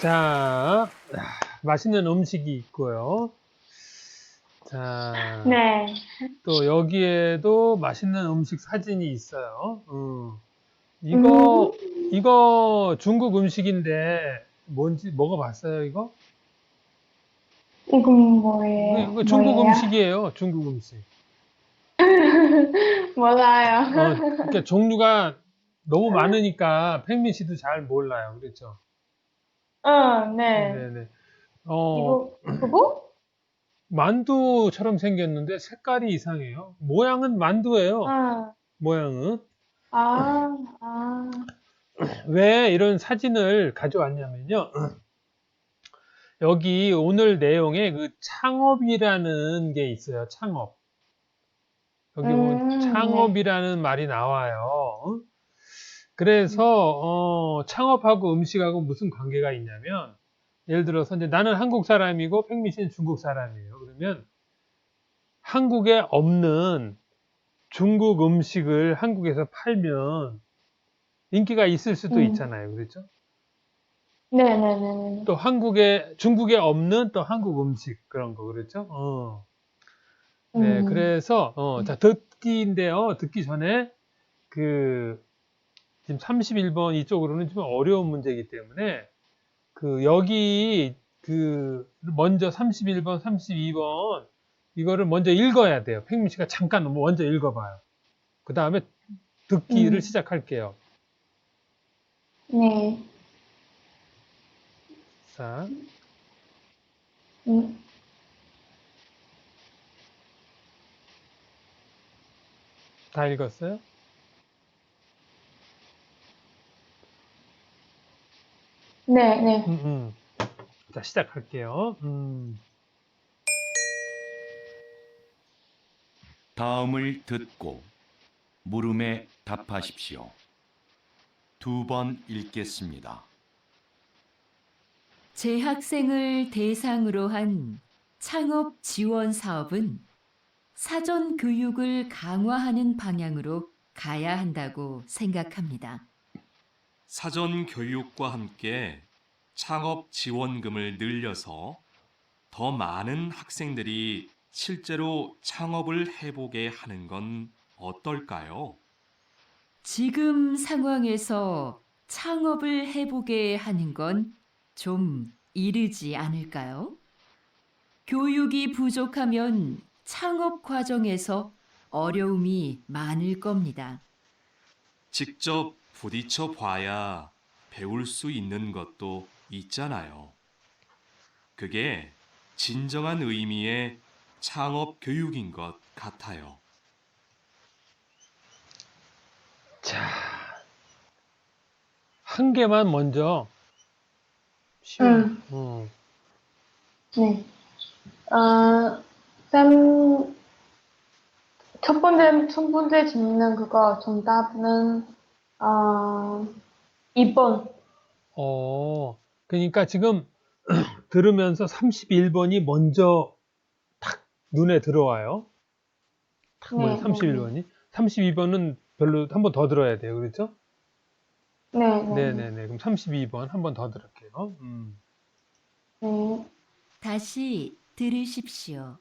자, 맛있는 음식이 있고요. 자, 네. 또 여기에도 맛있는 음식 사진이 있어요. 음. 이거, 이거 중국 음식인데 뭔지 먹어봤어요, 이거? 이건 뭐예요? 이거 중국 뭐예요? 음식이에요, 중국 음식. 몰라요. 어, 그러니까 종류가 너무 많으니까 팽민 씨도 잘 몰라요. 그렇죠? 어, 네. 네네. 어, 이거 그거? 만두처럼 생겼는데 색깔이 이상해요. 모양은 만두예요. 아, 모양은. 아, 아, 왜 이런 사진을 가져왔냐면요. 여기 오늘 내용에 그 창업이라는 게 있어요. 창업. 여기 음, 창업이라는 말이 나와요. 그래서 어, 창업하고 음식하고 무슨 관계가 있냐면 예를 들어서 이제 나는 한국 사람이고 팽미 씨는 중국 사람이에요. 그러면 한국에 없는 중국 음식을 한국에서 팔면 인기가 있을 수도 음. 있잖아요. 그렇죠? 네, 네, 네, 네. 또 한국에 중국에 없는 또 한국 음식 그런 거 그렇죠? 어. 네, 음. 그래서 어, 자 듣기인데요. 듣기 전에 그 지금 31번 이쪽으로는 좀 어려운 문제이기 때문에 그 여기 그 먼저 31번, 32번 이거를 먼저 읽어야 돼요. 팽민 씨가 잠깐 먼저 읽어봐요. 그 다음에 듣기를 음. 시작할게요. 네. 자, 음, 다 읽었어요? 네, 네. 음, 음. 자, 시작할게요. 음. 다음을 듣고 물음에 답하십시오. 두 번 읽겠습니다. 재학생을 대상으로 한 창업 지원 사업은 사전 교육을 강화하는 방향으로 가야 한다고 생각합니다. 사전 교육과 함께 창업 지원금을 늘려서 더 많은 학생들이 실제로 창업을 해보게 하는 건 어떨까요? 지금 상황에서 창업을 해보게 하는 건 좀 이르지 않을까요? 교육이 부족하면 창업 과정에서 어려움이 많을 겁니다. 직접 부딪혀 봐야 배울 수 있는 것도 있잖아요. 그게 진정한 의미의 창업 교육인 것 같아요. 자, 한 개만 먼저 쉬운, 음. 음. 네. 어, 쌤, 첫 번째, 첫 번째 질문 그거 정답은, 어, 2번. 어, 그러니까 지금 들으면서 31번이 먼저 탁 눈에 들어와요. 탁 네, 먼저 31번이. 32번은 별로 한 번 더 들어야 돼요. 그렇죠? 네, 네. 네 네 네. 그럼 32번 한 번 더 들을게요. 음. 네. 다시 들으십시오.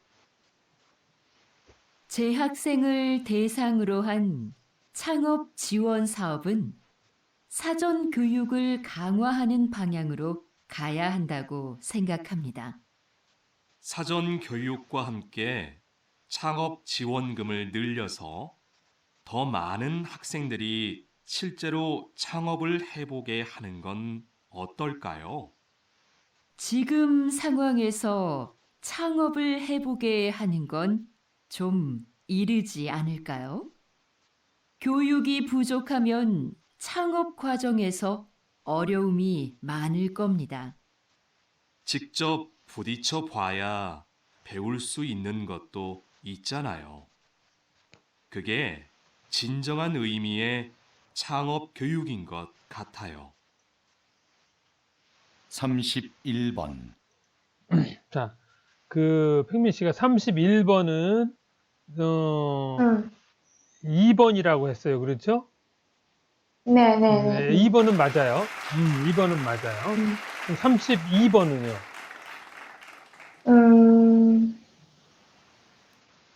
재학생을 대상으로 한 창업 지원 사업은 사전 교육을 강화하는 방향으로 가야 한다고 생각합니다. 사전 교육과 함께 창업 지원금을 늘려서 더 많은 학생들이 실제로 창업을 해보게 하는 건 어떨까요? 지금 상황에서 창업을 해보게 하는 건 좀 이르지 않을까요? 교육이 부족하면 창업 과정에서 어려움이 많을 겁니다. 직접 부딪혀 봐야 배울 수 있는 것도 있잖아요. 그게 진정한 의미의 창업 교육인 것 같아요. 31번 자, 그 팽민 씨가 31번은 어, 음. 2번이라고 했어요. 그렇죠? 네, 네, 네, 네. 2번은 맞아요. 음, 2번은 맞아요. 음. 32번은요. 음,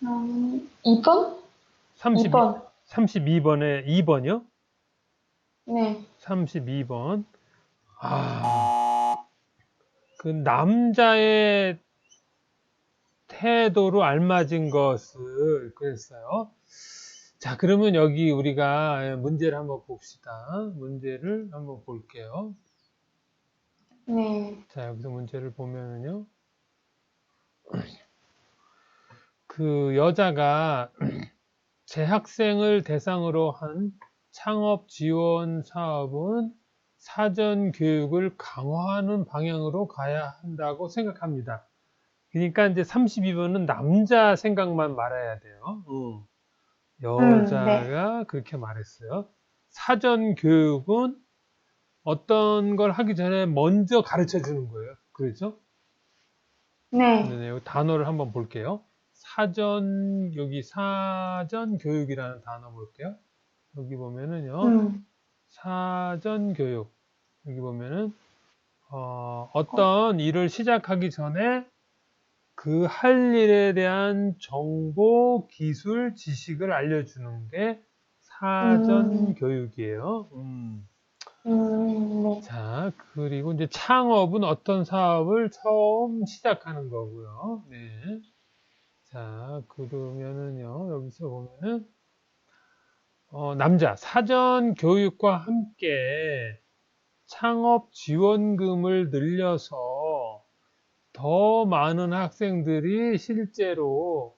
음, 2번? 32, 2번. 32번에 2번이요? 네. 32번. 아, 그 남자의 태도로 알맞은 것을 그랬어요. 자, 그러면 여기 우리가 문제를 한번 봅시다. 문제를 한번 볼게요. 네. 자, 여기서 문제를 보면은요. 그 여자가 재학생을 대상으로 한 창업 지원 사업은 사전 교육을 강화하는 방향으로 가야 한다고 생각합니다. 그러니까 이제 32번은 남자 생각만 말해야 돼요. 어. 여자가 그렇게 말했어요. 사전 교육은 어떤 걸 하기 전에 먼저 가르쳐 주는 거예요. 그렇죠? 네. 네, 여기 단어를 한번 볼게요. 사전, 여기 사전 교육이라는 단어 볼게요. 여기 보면은요, 음. 사전 교육. 여기 보면은, 어, 어떤 일을 시작하기 전에 그 할 일에 대한 정보, 기술, 지식을 알려주는 게 사전 음. 교육이에요. 음. 음, 네. 자, 그리고 이제 창업은 어떤 사업을 처음 시작하는 거고요. 네. 자, 그러면은요, 여기서 보면은, 어, 남자, 사전 교육과 함께 창업 지원금을 늘려서 더 많은 학생들이 실제로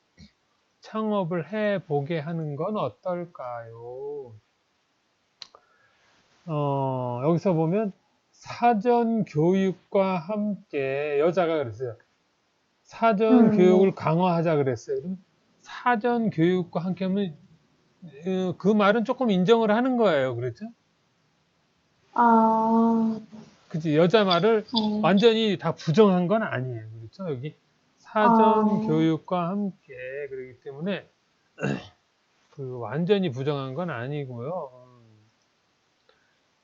창업을 해 보게 하는 건 어떨까요? 어, 여기서 보면 사전 교육과 함께 여자가 그랬어요. 사전 음. 교육을 강화하자 그랬어요. 그럼 사전 교육과 함께 하면 어, 그 말은 조금 인정을 하는 거예요. 그렇죠? 아, 그치? 여자 말을 어, 완전히 다 부정한 건 아니에요. 그렇죠? 여기 사전 아. 교육과 함께 그렇기 때문에 그 완전히 부정한 건 아니고요.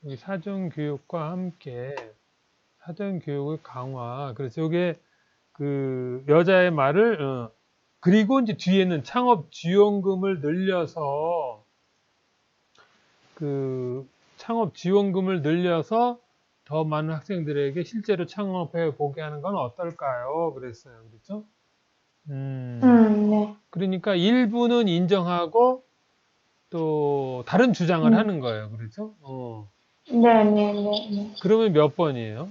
음, 여기 사전 교육과 함께 사전 교육의 강화. 그래서 이게 그 여자의 말을 어, 그리고 이제 뒤에는 창업 지원금을 늘려서 그 창업 지원금을 늘려서 더 많은 학생들에게 실제로 창업해 보게 하는 건 어떨까요? 그랬어요. 그렇죠? 음, 음, 네. 그러니까 일부는 인정하고 또 다른 주장을 음. 하는 거예요. 그렇죠? 어. 네, 네, 네, 네. 그러면 몇 번이에요?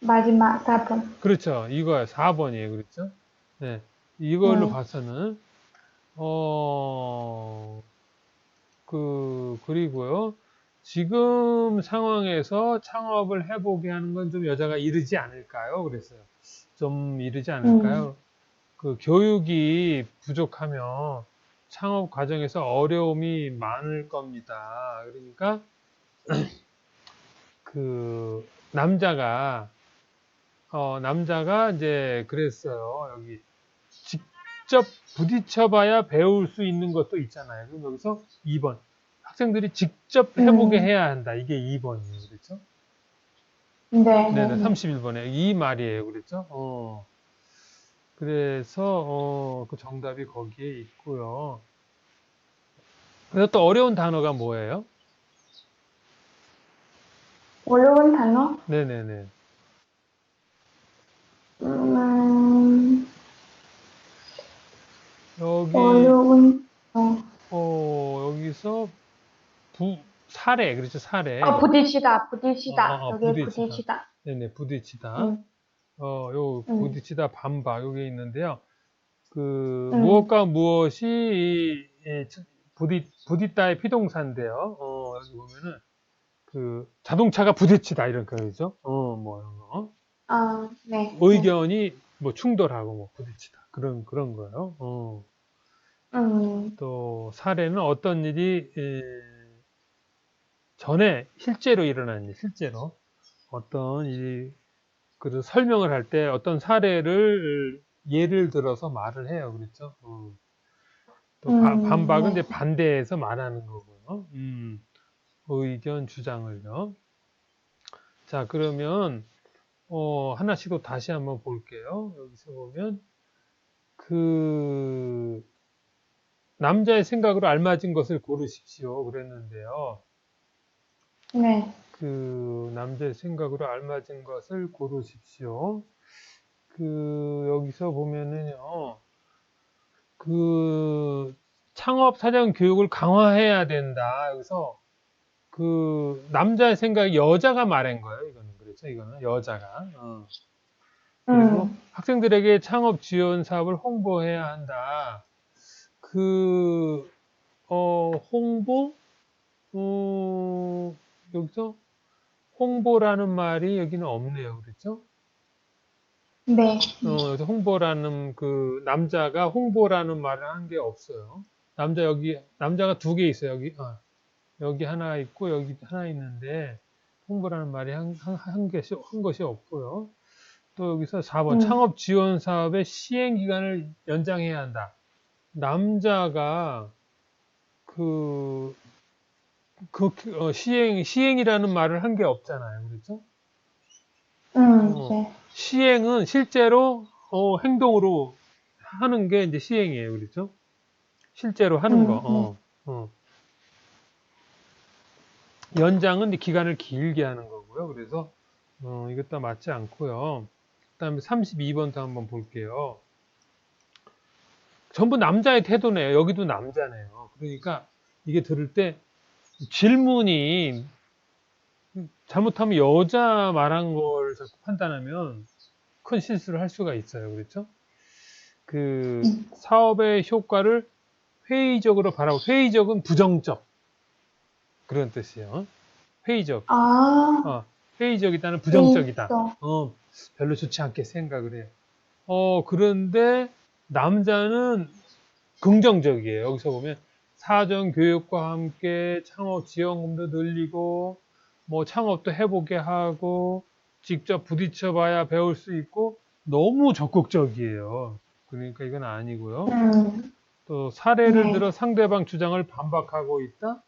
마지막 4번. 그렇죠. 이거야. 4번이에요. 그렇죠? 네. 이걸로 네. 봐서는, 어, 그, 그리고요. 지금 상황에서 창업을 해보게 하는 건 좀 여자가 이르지 않을까요? 그랬어요. 좀 이르지 않을까요? 그 교육이 부족하면 창업 과정에서 어려움이 많을 겁니다. 그러니까, 그, 남자가 어, 남자가 이제 그랬어요. 여기 직접 부딪혀봐야 배울 수 있는 것도 있잖아요. 그럼 여기서 2번. 학생들이 직접 해보게 음. 해야 한다. 이게 2번이에요. 그렇죠? 네, 네, 네네. 네. 31번에 이 말이에요. 그렇죠? 어. 그래서, 어, 그 정답이 거기에 있고요. 그래서 또 어려운 단어가 뭐예요? 어려운 단어? 네네네. 음, 여기, 어려운, 어, 어, 여기서 부, 사례. 그렇죠? 사례. 어, 부딪히다, 부딪히다. 어, 어, 여기 부딪히다. 부딪히다. 네네, 부딪히다. 음, 어, 요 음. 부딪히다 반박 요게 있는데요. 그 음. 무엇과 무엇이 이- 이 부딪 부딪다의 피동사인데요. 어, 여기 보면은 그 자동차가 부딪히다 이런 거죠. 어, 뭐 이런 거. 아, 네. 의견이 뭐 충돌하고 뭐 부딪히다 그런 그런 거예요. 어. 네. 음, 또 사례는 어떤 일이 에, 전에 실제로 일어난 일, 실제로 어떤 이, 그 설명을 할 때 어떤 사례를 예를 들어서 말을 해요. 그렇죠? 어. 또 바- 음, 반박은 네. 이제 반대해서 말하는 거고요. 음, 의견 주장을요. 자, 그러면 어, 하나씩 또 다시 한번 볼게요. 여기서 보면 그 남자의 생각으로 알맞은 것을 고르십시오. 그랬는데요. 네. 그 남자의 생각으로 알맞은 것을 고르십시오. 그 여기서 보면은요. 그 창업 사장 교육을 강화해야 된다. 여기서 그 남자의 생각이 여자가 말한 거예요. 이거는 그렇죠. 이거는 여자가. 어. 그리고 음. 학생들에게 창업 지원 사업을 홍보해야 한다. 그, 어, 홍보? 어, 여기서 홍보라는 말이 여기는 없네요. 그렇죠? 네. 어, 여기서 홍보라는 그 남자가 홍보라는 말을 한 게 없어요. 남자 여기, 남자가 두 개 있어요. 여기, 아, 여기 하나 있고 여기 하나 있는데 홍보라는 말이 한, 한, 한, 것이, 한 것이 없고요. 또 여기서 4번 음. 창업 지원 사업의 시행 기간을 연장해야 한다. 남자가 그, 그 어, 시행 시행이라는 말을 한 게 없잖아요. 그렇죠? 음. 어. 네. 시행은 실제로 어, 행동으로 하는 게 이제 시행이에요. 그렇죠? 실제로 하는 음, 거. 어, 어. 연장은 기간을 길게 하는 거고요. 그래서 어, 이것도 맞지 않고요. 그 다음에 32번도 한번 볼게요. 전부 남자의 태도네요. 여기도 남자네요. 그러니까 이게 들을 때 질문이 잘못하면 여자 말한 걸 자꾸 판단하면 큰 실수를 할 수가 있어요. 그렇죠? 그 음. 사업의 효과를 회의적으로 바라고 회의적은 부정적 그런 뜻이에요. 회의적. 아. 어, 회의적이다는 부정적이다. 어, 별로 좋지 않게 생각을 해요. 어, 그런데 남자는 긍정적이에요. 여기서 보면 사전 교육과 함께 창업 지원금도 늘리고 뭐 창업도 해보게 하고 직접 부딪혀 봐야 배울 수 있고 너무 적극적이에요. 그러니까 이건 아니고요. 음. 또 사례를 네. 들어 상대방 주장을 반박하고 있다?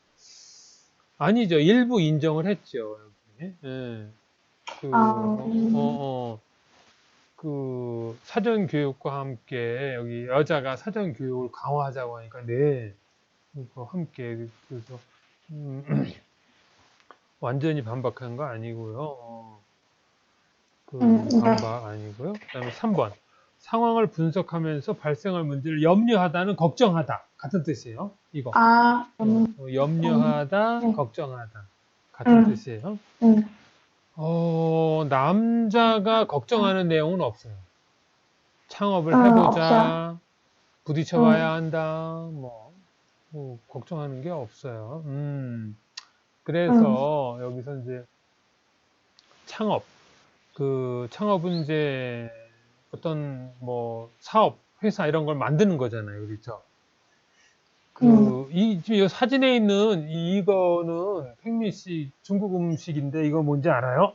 아니죠. 일부 인정을 했죠. 예. 그, 아, 어, 음. 어, 그 사전 교육과 함께 여기 여자가 사전 교육을 강화하자고 하니까 네, 그거 함께 그래서 음, 완전히 반박한 거 아니고요. 어, 그 음, 네. 반박 아니고요. 그다음에 3번 상황을 분석하면서 발생할 문제를 염려하다는 걱정하다 같은 뜻이에요. 이거 아. 음. 어, 염려하다, 음. 걱정하다 같은 음. 뜻이에요. 음. 어, 남자가 걱정하는 내용은 없어요. 창업을 아, 해보자, 없어요? 부딪혀봐야 한다, 뭐, 뭐, 걱정하는 게 없어요. 음, 그래서 여기서 이제 창업, 그 창업은 이제 어떤 뭐 사업, 회사 이런 걸 만드는 거잖아요. 그렇죠? 그, 음. 이, 지금 이 사진에 있는 이- 이거는 팽미 씨 중국 음식인데 이거 뭔지 알아요?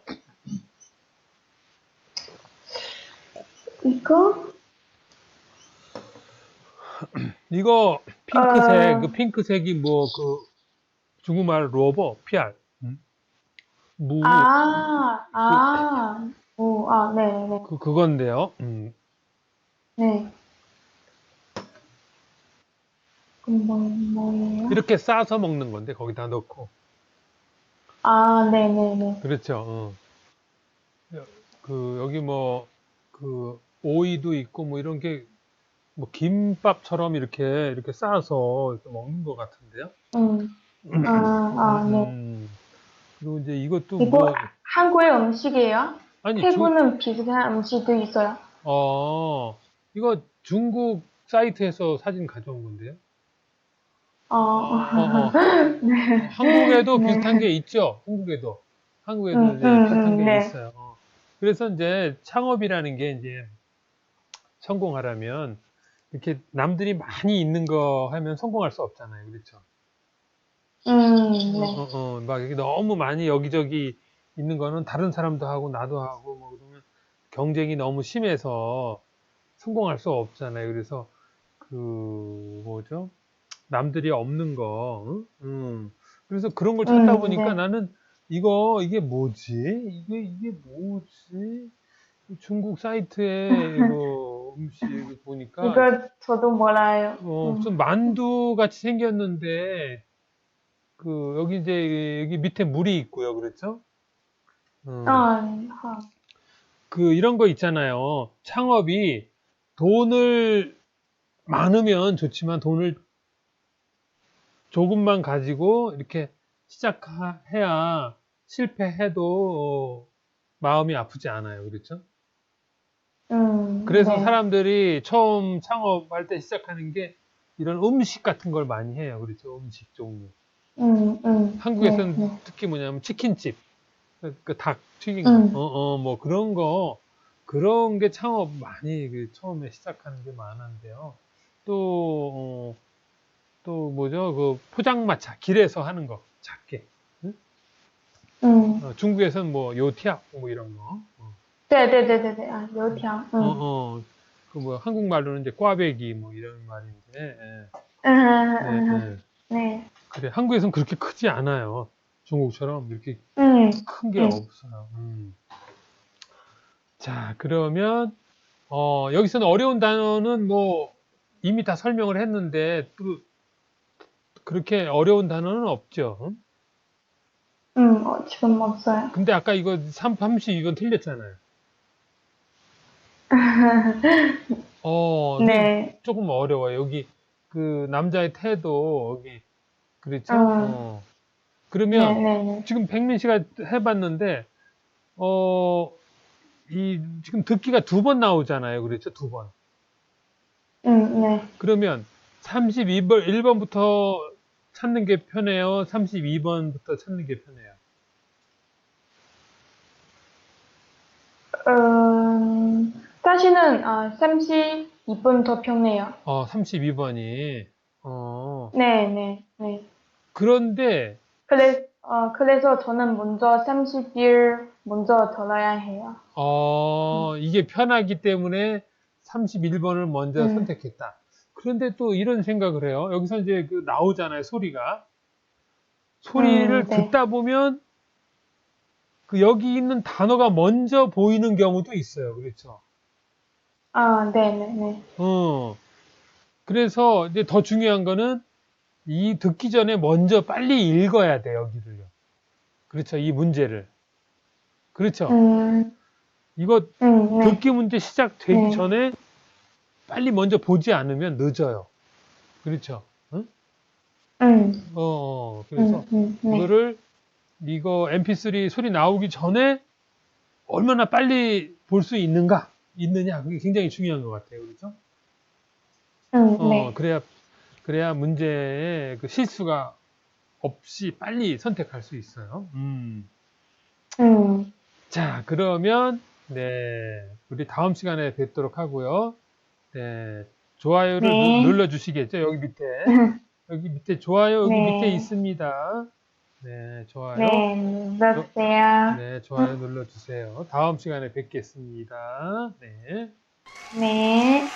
이거? 이거 핑크색, 아. 그 핑크색이 뭐 그 중국말 로버, 피알, 음? 무, 아. 아. 오. 아. 네. 네. 그, 그건데요. 음. 네. 뭐예요? 이렇게 싸서 먹는 건데 거기다 넣고. 아. 네. 네. 네. 그렇죠. 어. 여- 그 여기 뭐 그 오이도 있고 뭐 이런 게 뭐 김밥처럼 이렇게 이렇게 싸서 이렇게 먹는 것 같은데요. 음. 아. 아. 네. 음. 그리고 이제 이것도 이거 뭐 한국의 음식이에요? 아니 중, 태국은 비슷한 음식도 있어요. 어 이거 중국 사이트에서 사진 가져온 건데요. 어. 어, 어. 네. 한국에도 네. 비슷한 게 있죠. 한국에도 한국에도 음, 이제 음, 비슷한 음, 게 네. 있어요. 어. 그래서 이제 창업이라는 게 이제 성공하려면 이렇게 남들이 많이 있는 거 하면 성공할 수 없잖아요. 그렇죠? 음, 네. 어, 어, 막 이게 너무 많이 여기저기 있는 거는 다른 사람도 하고 나도 하고 뭐 그러면 경쟁이 너무 심해서 성공할 수 없잖아요. 그래서 그 뭐죠? 남들이 없는 거, 응? 음. 그래서 그런 걸 찾다 음, 보니까 네. 나는 이거 이게 뭐지? 이게 이게 뭐지? 중국 사이트에 이거 음식 보니까 이거 저도 몰라요. 어, 음. 무슨 만두 같이 생겼는데 그 여기 이제 여기 밑에 물이 있고요, 그렇죠? 음, 아, 하. 그 이런 거 있잖아요. 창업이 돈을 많으면 좋지만 돈을 조금만 가지고 이렇게 시작해야 실패해도 어, 마음이 아프지 않아요, 그렇죠? 음, 그래서 네. 사람들이 처음 창업할 때 시작하는 게 이런 음식 같은 걸 많이 해요. 그렇죠? 음식 종류. 음, 음. 한국에서는 네, 네. 특히 뭐냐면 치킨집, 그 닭 튀긴 음. 거, 어, 어, 뭐 그런 거, 그런 게 창업 많이 그 처음에 시작하는 게 많은데요. 또, 어, 또 뭐죠? 그 포장마차 길에서 하는 거 작게. 응? 음. 어, 중국에서는 뭐 요티압 뭐 이런 거. 어. 네네네네네. 아, 요티압. 음. 어, 어. 그 뭐 한국말로는 이제 꽈배기 뭐 이런 말인데. 예. 음, 음, 네, 음. 네. 네, 네. 네. 그래 한국에서는 그렇게 크지 않아요. 중국처럼 이렇게 음. 큰게 음. 없어요. 음. 자 그러면 어, 여기서는 어려운 단어는 뭐 이미 다 설명을 했는데 또 그렇게 어려운 단어는 없죠. 응? 嗯，어, 지금 없어요. 근데 아까 이거 3, 32번 틀렸잖아요. 어, 네, 조금 어려워요. 여기, 그, 남자의 태도, 여기, 그렇죠? 음. 어. 그러면, 네, 네, 네. 지금 백민 씨가 해봤는데, 어, 이, 지금 듣기가 두 번 나오잖아요. 그렇죠? 두 번. 음, 네. 그러면 32번, 1번부터 찾는 게 편해요? 32번부터 찾는 게 편해요? 음, 다시는 아, 32분 더 편해요. 어, 32번이. 어, 네, 네, 네. 그런데, 그래, 어, 그래서 저는 먼저 31 먼저 들어야 해요. 어, 이게 편하기 때문에 31번을 먼저 음. 선택했다. 그런데 또 이런 생각을 해요. 여기서 이제 그 나오잖아요, 소리가. 소리를 음, 네. 듣다 보면 그 여기 있는 단어가 먼저 보이는 경우도 있어요. 그렇죠? 아, 네, 네, 네. 어. 그래서 이제 더 중요한 거는 이 듣기 전에 먼저 빨리 읽어야 돼, 여기를요. 그렇죠. 이 문제를. 그렇죠. 음, 이거 음, 네. 듣기 문제 시작되기 네. 전에 빨리 먼저 보지 않으면 늦어요. 그렇죠. 응? 음, 어, 어. 그래서 음, 음, 네. 이거를 이거 MP3 소리 나오기 전에 얼마나 빨리 볼 수 있는가, 있느냐, 그게 굉장히 중요한 것 같아요. 그렇죠? 음, 어, 네. 그래야, 그래야 문제의 그 실수가 없이 빨리 선택할 수 있어요. 음. 음, 자, 그러면, 네, 우리 다음 시간에 뵙도록 하고요. 네, 좋아요를 네. 누- 눌러주시겠죠? 여기 밑에. 여기 밑에 좋아요, 여기 네. 밑에 있습니다. 네, 좋아요. 네, 눌러주세요. 네, 좋아요 눌러주세요. 다음 시간에 뵙겠습니다. 네. 네.